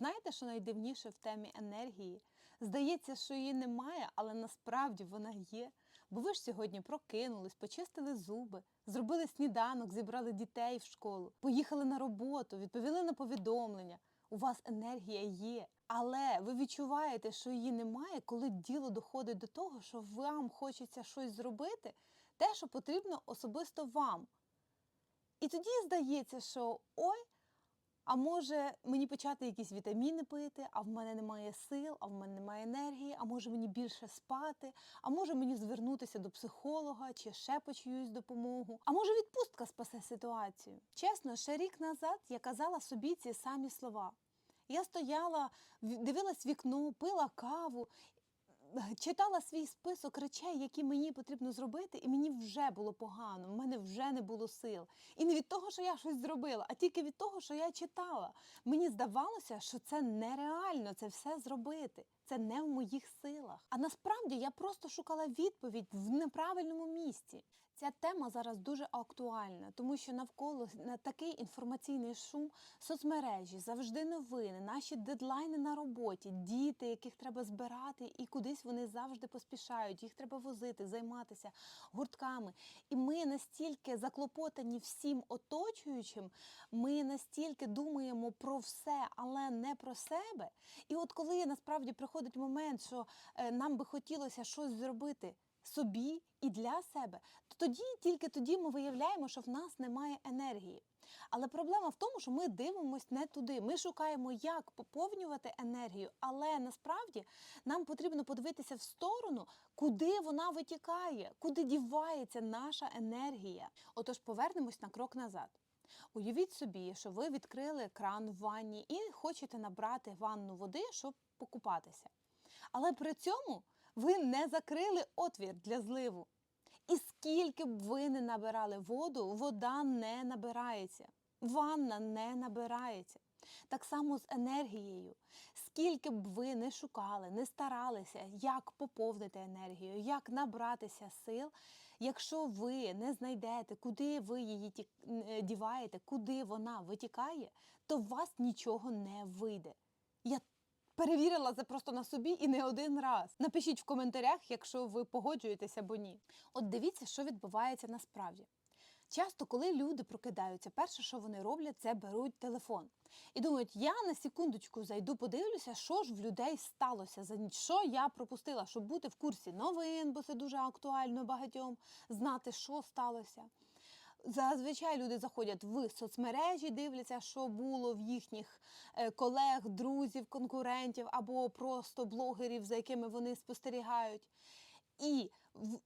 Знаєте, що найдивніше в темі енергії? Здається, що її немає, але насправді вона є. Бо ви ж сьогодні прокинулись, почистили зуби, зробили сніданок, зібрали дітей в школу, поїхали на роботу, відповіли на повідомлення. У вас енергія є. Але ви відчуваєте, що її немає, коли діло доходить до того, що вам хочеться щось зробити, те, що потрібно особисто вам. І тоді здається, що ой, а може мені почати якісь вітаміни пити, а в мене немає сил, а в мене немає енергії, а може мені більше спати, а може мені звернутися до психолога чи ще по чиюсь допомогу. А може відпустка спасе ситуацію. Чесно, ще рік назад я казала собі ці самі слова. Я стояла, дивилась вікно, пила каву, читала свій список речей, які мені потрібно зробити, і мені вже було погано, в мене вже не було сил. І не від того, що я щось зробила, а тільки від того, що я читала. Мені здавалося, що це нереально це все зробити. Це не в моїх силах. А насправді я просто шукала відповідь в неправильному місці. Ця тема зараз дуже актуальна, тому що навколо на такий інформаційний шум, соцмережі, завжди новини, наші дедлайни на роботі, діти, яких треба збирати, і кудись вони завжди поспішають. Їх треба возити, займатися гуртками. І ми настільки заклопотані всім оточуючим, ми настільки думаємо про все, але не про себе. І от коли насправді приходить момент, що е, нам би хотілося щось зробити собі і для себе, то тоді тільки тоді ми виявляємо, що в нас немає енергії. Але проблема в тому, що ми дивимося не туди. Ми шукаємо, як поповнювати енергію, але насправді нам потрібно подивитися в сторону, куди вона витікає, куди дівається наша енергія. Отож, повернемось на крок назад. Уявіть собі, що ви відкрили кран в ванні і хочете набрати ванну води, щоб покупатися. Але при цьому ви не закрили отвір для зливу. І скільки б ви не набирали воду, вода не набирається, ванна не набирається. Так само з енергією. Скільки б ви не шукали, не старалися, як поповнити енергію, як набратися сил, якщо ви не знайдете, куди ви її е, діваєте, куди вона витікає, то у вас нічого не вийде. Я перевірила це просто на собі і не один раз. Напишіть в коментарях, якщо ви погоджуєтеся або ні. От дивіться, що відбувається насправді. Часто, коли люди прокидаються, перше, що вони роблять, це беруть телефон і думають, я на секундочку зайду, подивлюся, що ж в людей сталося за ніч, що я пропустила, щоб бути в курсі новин, бо це дуже актуально багатьом знати, що сталося. Зазвичай люди заходять в соцмережі, дивляться, що було в їхніх е, колег, друзів, конкурентів або просто блогерів, за якими вони спостерігають. І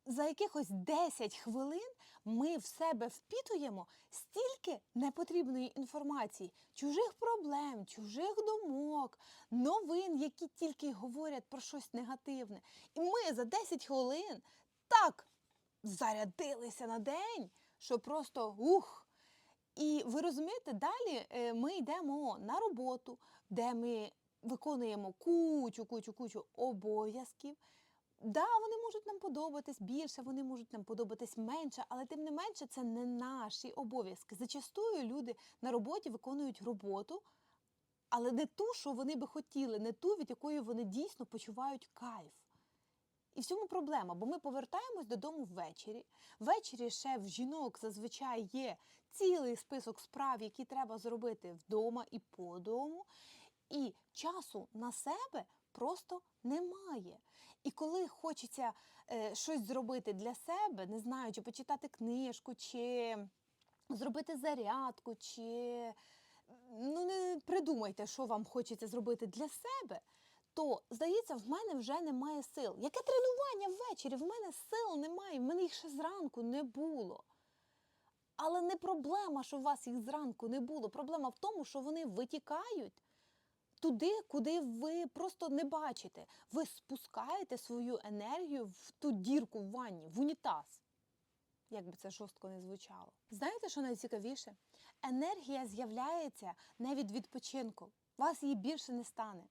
за якихось 10 хвилин ми в себе впітуємо стільки непотрібної інформації, чужих проблем, чужих думок, новин, які тільки говорять про щось негативне. І ми за 10 хвилин так зарядилися на день, що просто ух. І ви розумієте, далі е, ми йдемо на роботу, де ми виконуємо кучу, кучу, кучу обов'язків. Да, вони можуть нам подобатись більше, вони можуть нам подобатись менше, але тим не менше це не наші обов'язки. Зачастую люди на роботі виконують роботу, але не ту, що вони би хотіли, не ту, від якої вони дійсно почувають кайф. І в цьому проблема, бо ми повертаємось додому ввечері. Ввечері ще в жінок зазвичай є цілий список справ, які треба зробити вдома і по дому. І часу на себе просто немає. І коли хочеться е, щось зробити для себе, не знаю, чи почитати книжку, чи зробити зарядку, чи ну не придумайте, що вам хочеться зробити для себе. То, здається, в мене вже немає сил. Яке тренування ввечері? В мене сил немає, в мене їх ще зранку не було. Але не проблема, що у вас їх зранку не було. Проблема в тому, що вони витікають туди, куди ви просто не бачите. Ви спускаєте свою енергію в ту дірку в ванні, в унітаз. Як би це жорстко не звучало. Знаєте, що найцікавіше? Енергія з'являється не від відпочинку. Вас її більше не стане.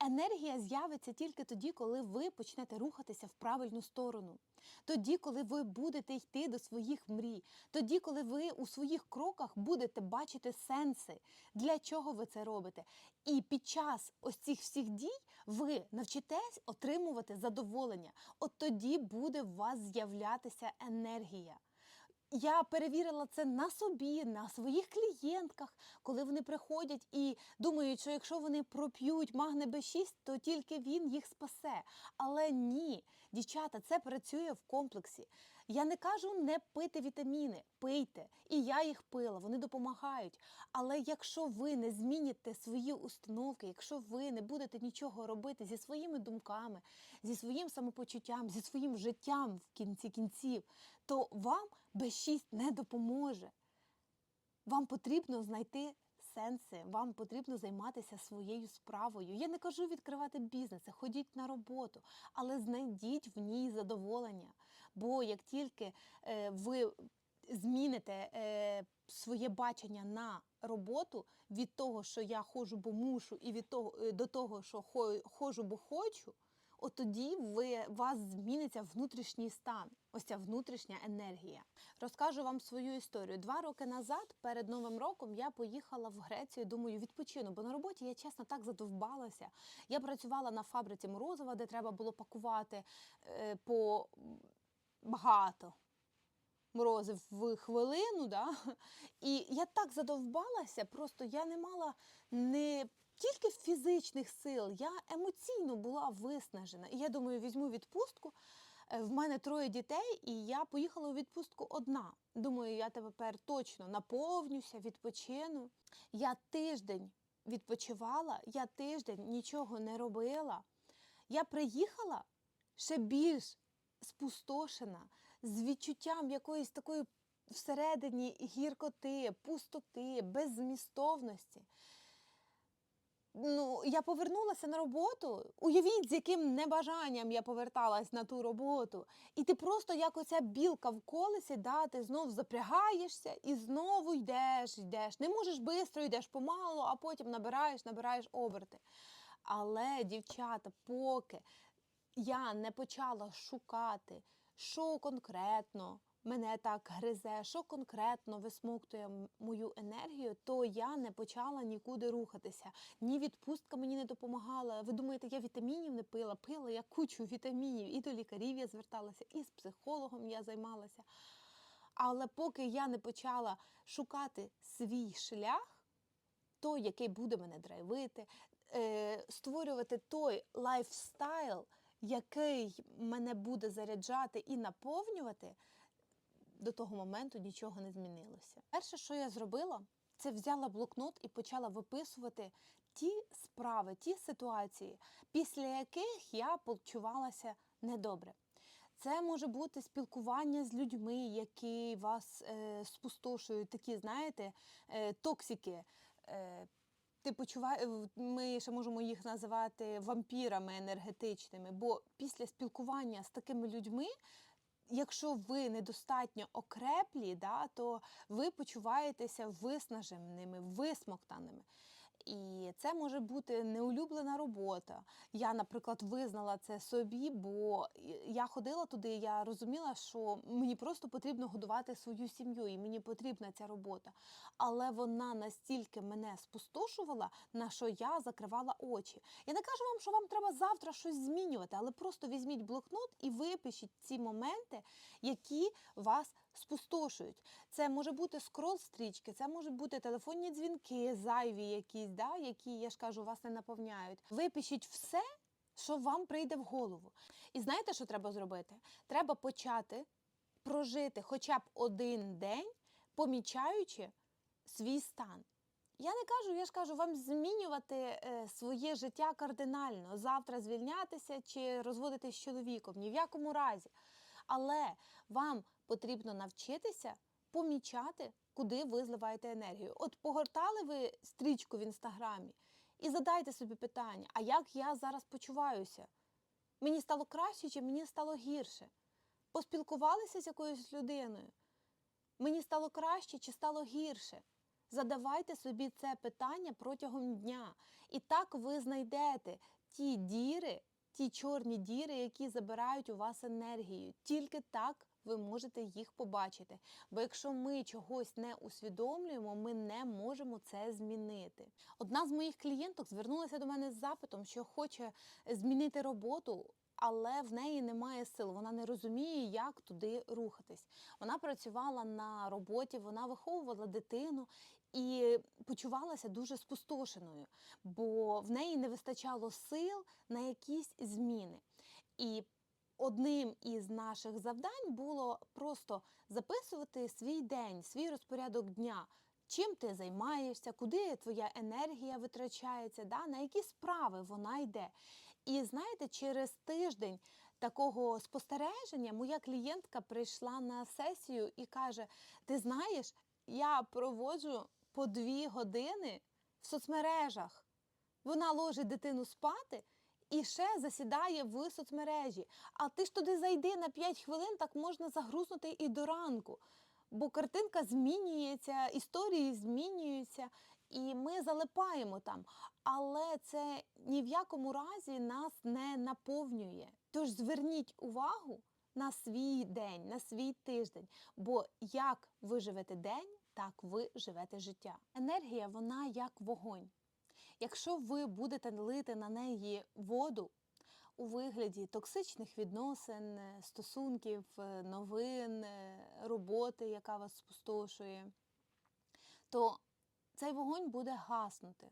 Енергія з'явиться тільки тоді, коли ви почнете рухатися в правильну сторону. Тоді, коли ви будете йти до своїх мрій, тоді, коли ви у своїх кроках будете бачити сенси, для чого ви це робите. І під час ось цих всіх дій ви навчитесь отримувати задоволення. От тоді буде у вас з'являтися енергія. Я перевірила це на собі, на своїх клієнтках, коли вони приходять і думають, що якщо вони проп'ють магне Б6, то тільки він їх спасе. Але ні, дівчата, це працює в комплексі. Я не кажу не пити вітаміни, пийте. І я їх пила, вони допомагають. Але якщо ви не зміните свої установки, якщо ви не будете нічого робити зі своїми думками, зі своїм самопочуттям, зі своїм життям в кінці кінців, то вам Б6 не допоможе. Вам потрібно знайти сенси, вам потрібно займатися своєю справою. Я не кажу відкривати бізнеси, ходіть на роботу, але знайдіть в ній задоволення. Бо як тільки е, ви зміните е, своє бачення на роботу від того, що я ходжу, бо мушу, і від того е, до того, що хо- ходжу, бо хочу. От тоді ви, вас зміниться внутрішній стан, ось ця внутрішня енергія. Розкажу вам свою історію. Два роки назад, перед Новим роком, я поїхала в Грецію, думаю, відпочину, бо на роботі я чесно так задовбалася. Я працювала на фабриці Морозова, де треба було пакувати е, по багато морозив в хвилину. Да? І я так задовбалася, просто я не мала не тільки фізичних сил, я емоційно була виснажена. І я думаю, візьму відпустку. Е, В мене троє дітей, і я поїхала у відпустку одна. Думаю, я тепер точно наповнюся, відпочину. Я тиждень відпочивала, я тиждень нічого не робила. Я приїхала ще більш спустошена, з відчуттям якоїсь такої всередині гіркоти, пустоти, беззмістовності. Ну, я повернулася на роботу. Уявіть, з яким небажанням я поверталась на ту роботу. І ти просто як оця білка в колесі, да, ти знов запрягаєшся і знову йдеш, йдеш. Не можеш швидко, йдеш помалу, а потім набираєш, набираєш оберти. Але, дівчата, поки я не почала шукати, що конкретно мене так гризе, що конкретно висмоктує мою енергію, то я не почала нікуди рухатися. Ні відпустка мені не допомагала. Ви думаєте, я вітамінів не пила? Пила я кучу вітамінів. І до лікарів я зверталася, і з психологом я займалася. Але поки я не почала шукати свій шлях, той, який буде мене драйвити, е, створювати той лайфстайл, який мене буде заряджати і наповнювати, до того моменту нічого не змінилося. Перше, що я зробила, це взяла блокнот і почала виписувати ті справи, ті ситуації, після яких я почувалася недобре. Це може бути спілкування з людьми, які вас е, спустошують, такі, знаєте, е, токсики. Е, ти почуває, ми ще можемо їх називати вампірами енергетичними, бо після спілкування з такими людьми, якщо ви недостатньо окреплі, да, то ви почуваєтеся виснаженими, висмоктаними. І це може бути неулюблена робота. Я, наприклад, визнала це собі, бо я ходила туди, я розуміла, що мені просто потрібно годувати свою сім'ю, і мені потрібна ця робота. Але вона настільки мене спустошувала, на що я закривала очі. Я не кажу вам, що вам треба завтра щось змінювати, але просто візьміть блокнот і випишіть ці моменти, які вас спустошують. Це може бути скрол стрічки, це можуть бути телефонні дзвінки, зайві якісь, да, які, я ж кажу, вас не наповняють. Випишіть все, що вам прийде в голову. І знаєте, що треба зробити? Треба почати прожити хоча б один день, помічаючи свій стан. Я не кажу, я ж кажу, вам змінювати е, своє життя кардинально, завтра звільнятися чи розводитись з чоловіком, ні в якому разі. Але вам потрібно навчитися помічати, куди ви зливаєте енергію. От погортали ви стрічку в інстаграмі і задайте собі питання: а як я зараз почуваюся? Мені стало краще чи мені стало гірше? Поспілкувалися з якоюсь людиною? Мені стало краще чи стало гірше? Задавайте собі це питання протягом дня. І так ви знайдете ті діри, ті чорні діри, які забирають у вас енергію. Тільки так ви можете їх побачити. Бо якщо ми чогось не усвідомлюємо, ми не можемо це змінити. Одна з моїх клієнток звернулася до мене з запитом, що хоче змінити роботу. Але в неї немає сил, вона не розуміє, як туди рухатись. Вона працювала на роботі, вона виховувала дитину і почувалася дуже спустошеною, бо в неї не вистачало сил на якісь зміни. І одним із наших завдань було просто записувати свій день, свій розпорядок дня. Чим ти займаєшся, куди твоя енергія витрачається, да? на які справи вона йде. І знаєте, через тиждень такого спостереження моя клієнтка прийшла на сесію і каже: Ти знаєш, я проводжу по дві години в соцмережах. Вона ложить дитину спати і ще засідає в соцмережі. А ти ж туди зайди на 5 хвилин, так можна загрузнути і до ранку. Бо картинка змінюється, історії змінюються, і ми залипаємо там. Але це ні в якому разі нас не наповнює. Тож зверніть увагу на свій день, на свій тиждень. Бо як ви живете день, так ви живете життя. Енергія вона як вогонь. Якщо ви будете лити на неї воду у вигляді токсичних відносин, стосунків, новин, роботи, яка вас спустошує, то цей вогонь буде гаснути.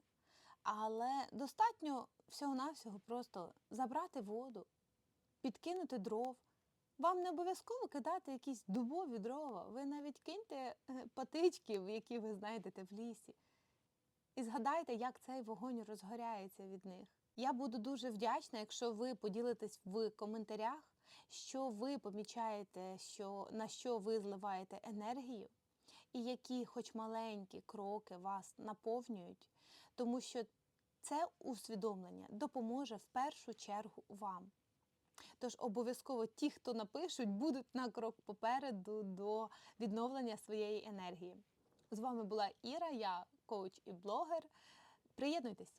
Але достатньо всього-навсього просто забрати воду, підкинути дров. Вам не обов'язково кидати якісь дубові дрова. Ви навіть киньте е, патичків, які ви знайдете в лісі. І згадайте, як цей вогонь розгоряється від них. Я буду дуже вдячна, якщо ви поділитесь в коментарях, що ви помічаєте, що, на що ви зливаєте енергію, і які, хоч маленькі кроки вас наповнюють, тому що це усвідомлення допоможе в першу чергу вам. Тож обов'язково ті, хто напишуть, будуть на крок попереду до відновлення своєї енергії. З вами була Іра, я коуч і блогер. Приєднуйтесь!